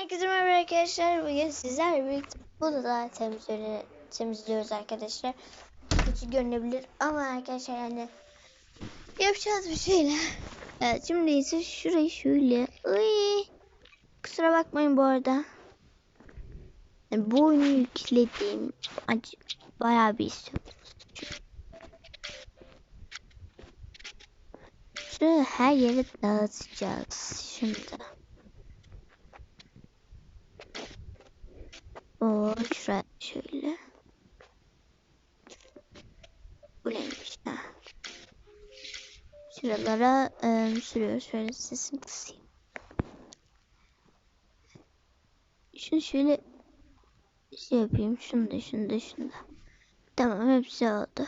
Herkese merhaba arkadaşlar. Bugün sizlerle birlikte bunu da temizliyoruz, temizliyoruz arkadaşlar. Kötü görünebilir ama arkadaşlar yani yapacağız bir şeyler. Evet şimdi ise şurayı şöyle. Uy. Kusura bakmayın bu arada. Yani bu oyunu yükledim. Acı, bayağı bir istiyorum. Şurayı her yere dağıtacağız şimdi. O şuraya şöyle. Bu neymiş ha? Şuralara e, sürüyor. Şöyle sesini kısayım. Şunu şöyle şey yapayım. Şunu da şunu da şunu da. Tamam hepsi oldu.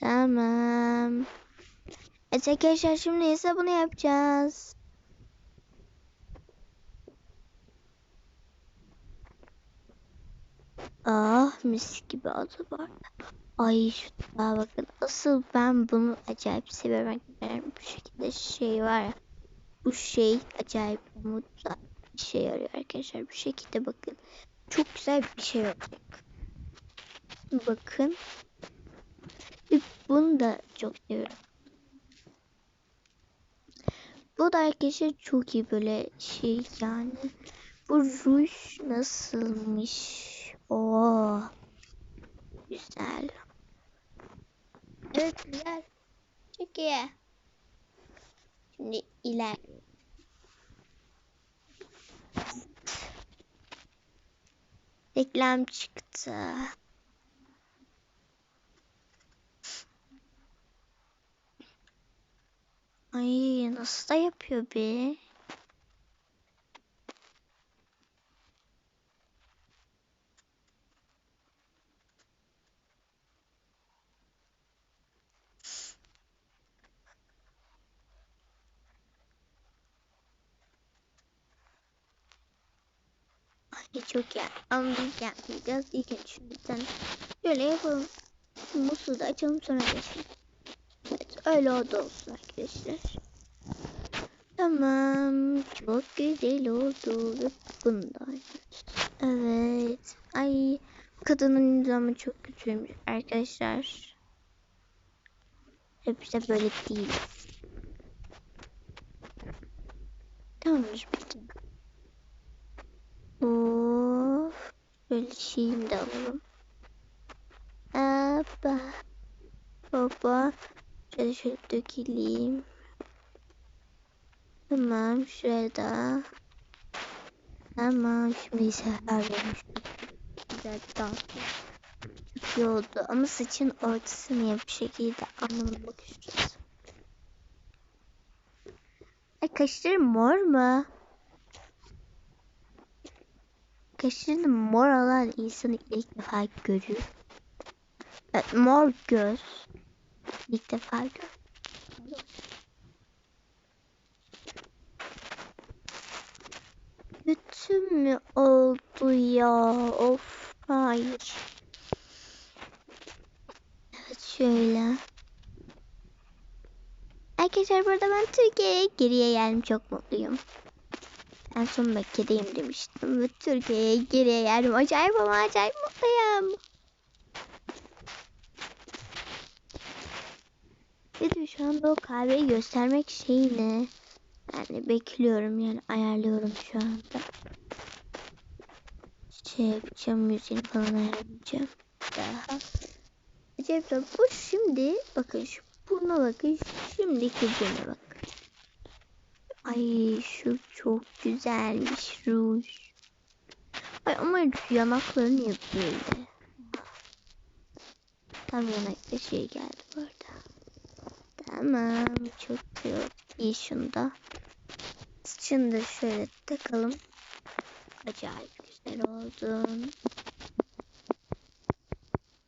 Tamam. Evet arkadaşlar şimdi hesabını yapacağız. Ah mis gibi adı var. Ay şu daha bakın. Asıl ben bunu acayip seviyorum. Yani bu şekilde şey var ya. Bu şey acayip umutla bir şey yarıyor arkadaşlar. Bu şekilde bakın. Çok güzel bir şey olacak. Bakın. Ve Bunu da çok seviyorum. Bu da arkadaşlar çok iyi böyle şey yani. Bu ruj nasılmış? Oo. Güzel. Evet güzel. Çok iyi. Şimdi iler. Reklam çıktı. Ay nasıl da yapıyor be? Çok iyi. Ama biz yapmayacağız. İlk önce şuradan şöyle yapalım. Musluğu da açalım sonra geçelim. Evet öyle oldu olsun arkadaşlar. Tamam. Çok güzel oldu. Ve bunu da Evet. Ay kadının nizamı çok kötüymüş arkadaşlar. Hepsi de böyle değil. Tamamdır bitti. Of. Böyle şeyini de alalım. Hoppa. Hoppa. Şöyle şöyle dökelim. Tamam şurada. Tamam şimdi ise her yerim güzel dağıttım. Çok iyi oldu ama saçın ortasını yap bir şekilde anlamamak istiyoruz. Ay kaşların mor mu? Kaşlarını mor olan insanı ilk defa görüyorum. Evet, mor göz. İlk defa gör. Kötü mü oldu ya? Of hayır. Evet şöyle. Arkadaşlar burada ben Türkiye'ye geriye geldim çok mutluyum. En son Mekke'deyim demiştim ve Türkiye'ye geriye geldim. Acayip ama acayip mutluyum. Bir de şu anda o kahveyi göstermek şeyini yani bekliyorum yani ayarlıyorum şu anda. Şey yapacağım müziğini falan ayarlayacağım. Daha. Acayip bu şimdi bakın şu buna bakın şimdiki buna bakın. Ay şu çok güzelmiş ruj. Ay ama yanakları niye böyle? Tam yanakta şey geldi bu arada. Tamam çok iyi şunda. Saçını da şöyle takalım. Acayip güzel oldun.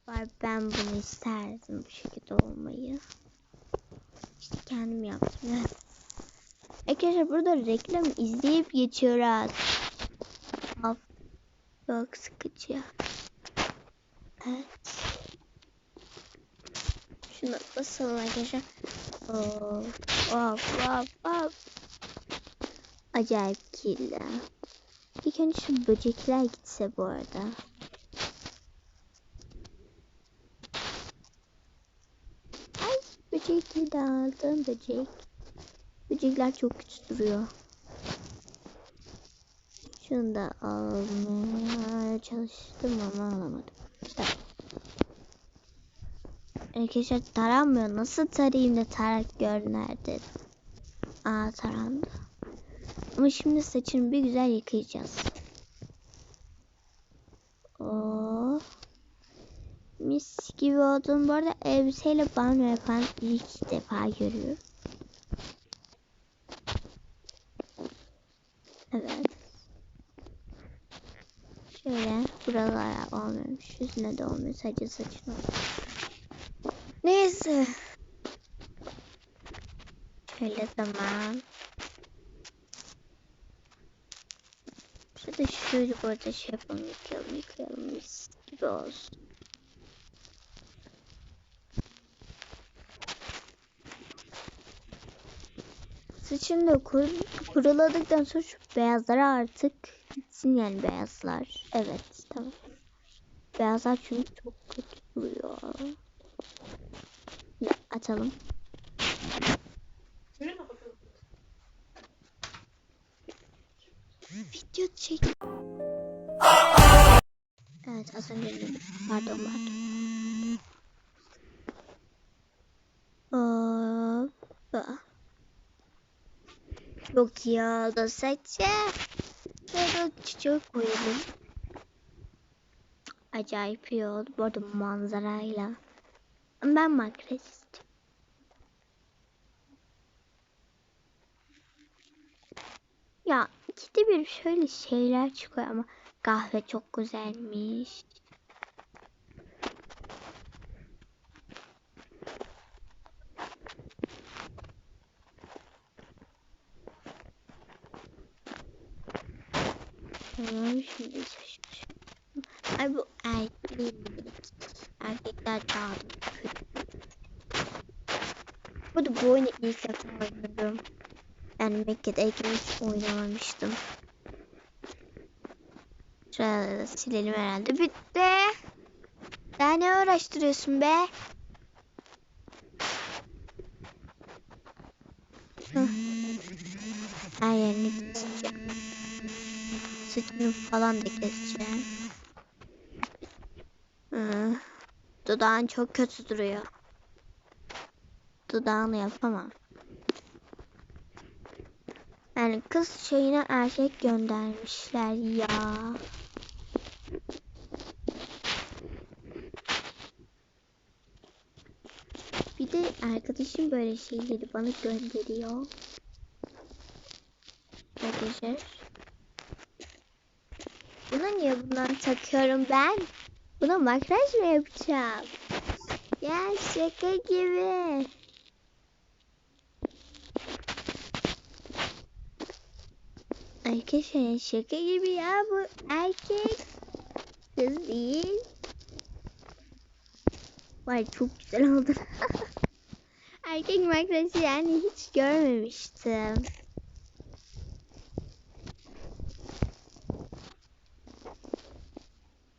Var ben bunu isterdim bu şekilde olmayı. İşte kendim yaptım. Yani. Arkadaşlar burada reklam izleyip geçiyoruz. Of. Çok sıkıcı. Evet. Şuna basalım arkadaşlar. Of of of of. Acayip kirli. İlk önce şu böcekler gitse bu arada. Ay böcekli de aldım böcek. Böcekler çok kötü duruyor. Şunu da almaya çalıştım ama alamadım. Tamam. Arkadaşlar taranmıyor. Nasıl tarayayım da tarak gör nerede? Aa tarandı. Ama şimdi saçını bir güzel yıkayacağız. Oo. Mis gibi oldum. Bu arada elbiseyle banyo yapan ilk defa görüyorum. Evet. Şöyle buralara olmuyormuş. Yüzüne de olmuyor. Sadece saçına. Neyse. Şöyle tamam. Şurada şöyle burada şey yapalım. Yıkayalım yıkayalım. Mis gibi olsun. Saçını da kur, kuruladıktan sonra şu beyazları artık gitsin yani beyazlar. Evet tamam. Beyazlar çünkü çok kötü duruyor. Ya, atalım. Video çek. Evet az önce dedim. Pardon pardon. Hoppa. Çok iyi oldu saçı. Böyle çiçek koyalım. Acayip iyi oldu. Bu arada manzarayla. Ben istiyorum. Ya ikide bir şöyle şeyler çıkıyor ama kahve çok güzelmiş. Tamam şimdi şaşırdım. Ay bu erkek. Kötü. Bu da bu oyunu ilk defa oynadım. Yani Mekke'deyken hiç oynamamıştım. Şurada da silelim herhalde. Bitti. Daha ne uğraştırıyorsun be? Her yerini keseceğim. Saçını falan da keseceğim. Hı. Dudağın çok kötü duruyor. Dudağını yapamam. Yani kız şeyine erkek göndermişler ya. Bir de arkadaşım böyle şeyleri bana gönderiyor. Arkadaşlar. Buna niye bundan takıyorum ben? Buna makyaj mı yapacağım? Ya şaka gibi. Arkadaşlar şaka gibi ya bu erkek. Kız değil. Vay çok güzel oldu. erkek makyajı yani hiç görmemiştim.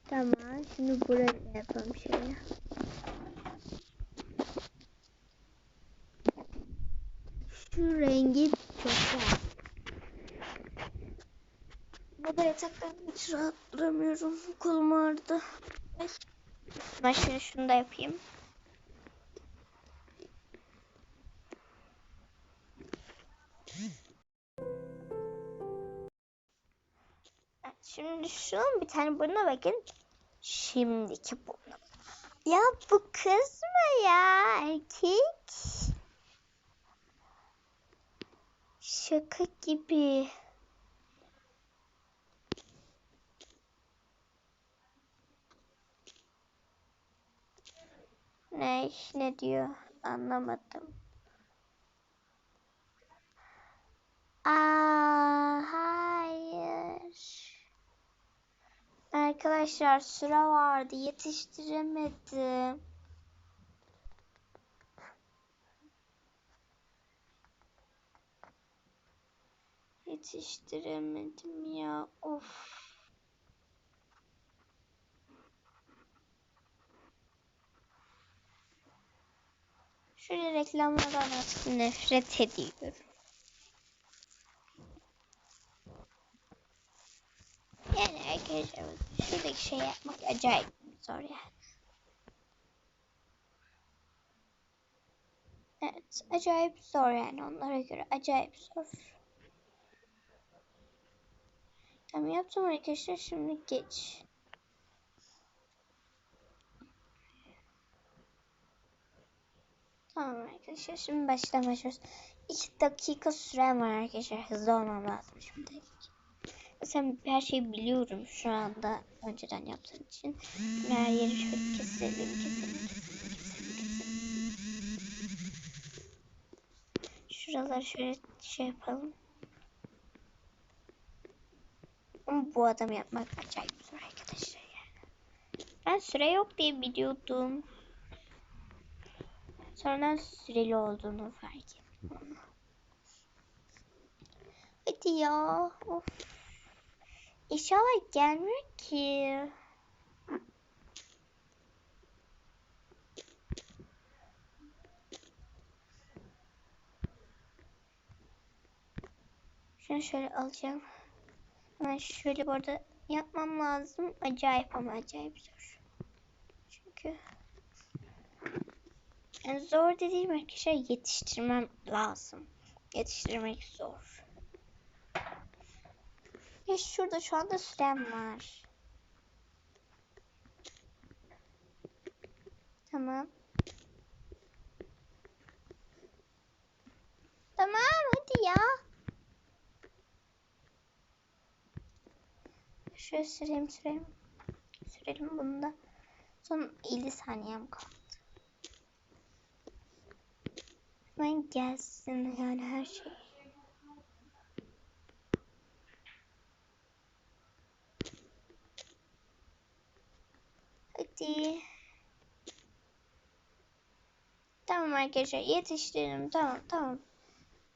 Tamam şimdi buraya yapalım şöyle. Şu rengi çok güzel. Baba yataktan hiç rahat duramıyorum. Kolum ağrıdı. Ben şimdi şunu da yapayım. Şimdi şunun bir tane burnuna bakın. Şimdiki burnu. Ya bu kız mı ya? Erkek. Şaka gibi. Ne ne diyor anlamadım. Aa Arkadaşlar süre vardı. Yetiştiremedim. Yetiştiremedim ya. Of. Şöyle reklamlardan artık nefret ediyorum. Arkadaşlar şuradaki şey yapmak acayip zor yani. Evet acayip zor yani onlara göre acayip zor. Tamam yaptım arkadaşlar şimdi geç. Tamam arkadaşlar şimdi başlamıyoruz. 2 dakika süren var arkadaşlar hızlı olmam lazım şimdi. Sen her şeyi biliyorum şu anda önceden yaptığın için. Her yeri şöyle keselim, keselim, keselim, keselim. Şuraları şöyle şey yapalım. Ama bu adamı yapmak acayip zor arkadaşlar yani. Ben süre yok diye biliyordum. Sonradan süreli olduğunu fark ettim. Hadi ya. Of. İnşallah gelmiyor ki. Şunu şöyle alacağım. Hemen şöyle bu arada yapmam lazım. Acayip ama acayip zor. Çünkü yani zor dediğim arkadaşlar yetiştirmem lazım. Yetiştirmek zor. Ve şurada şu anda sürem var. Tamam. Tamam hadi ya. Şöyle süreyim süreyim. Sürelim bunu da. Son 50 saniyem kaldı. Hemen gelsin yani her şey. Tamam arkadaşlar yetiştirdim. Tamam tamam.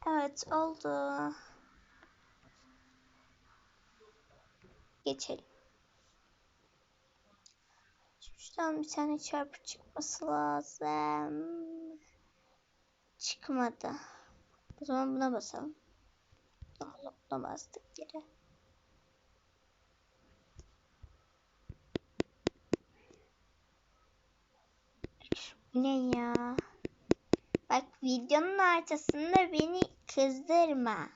Evet oldu. Geçelim. Şuradan bir tane çarpı çıkması lazım. Çıkmadı. O zaman buna basalım. Buna bastık geri. Bu ne ya? Bak videonun ortasında beni kızdırma.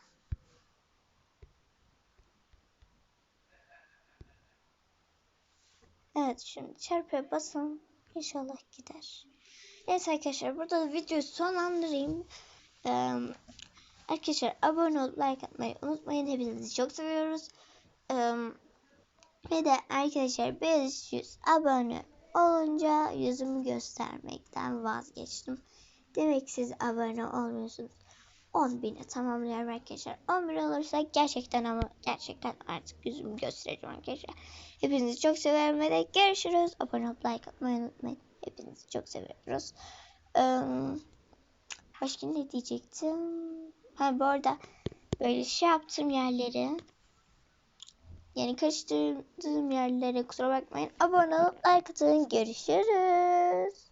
Evet şimdi çarpıya basalım. İnşallah gider. Neyse arkadaşlar burada da videoyu sonlandırayım. Ee, arkadaşlar abone olup like atmayı unutmayın. Hepinizi çok seviyoruz. Ee, ve de arkadaşlar 500 abone olunca yüzümü göstermekten vazgeçtim. Demek siz abone olmuyorsunuz. 10 bini tamamlıyorum arkadaşlar. 11 olursa gerçekten ama gerçekten artık yüzümü göstereceğim arkadaşlar. Hepinizi çok seviyorum ve de görüşürüz. Abone olup like atmayı unutmayın. Hepinizi çok seviyoruz. Ee, başka ne diyecektim? Ha bu arada böyle şey yaptığım yerleri yani karıştırdığım yerlere kusura bakmayın. Abone olup like atın. Görüşürüz.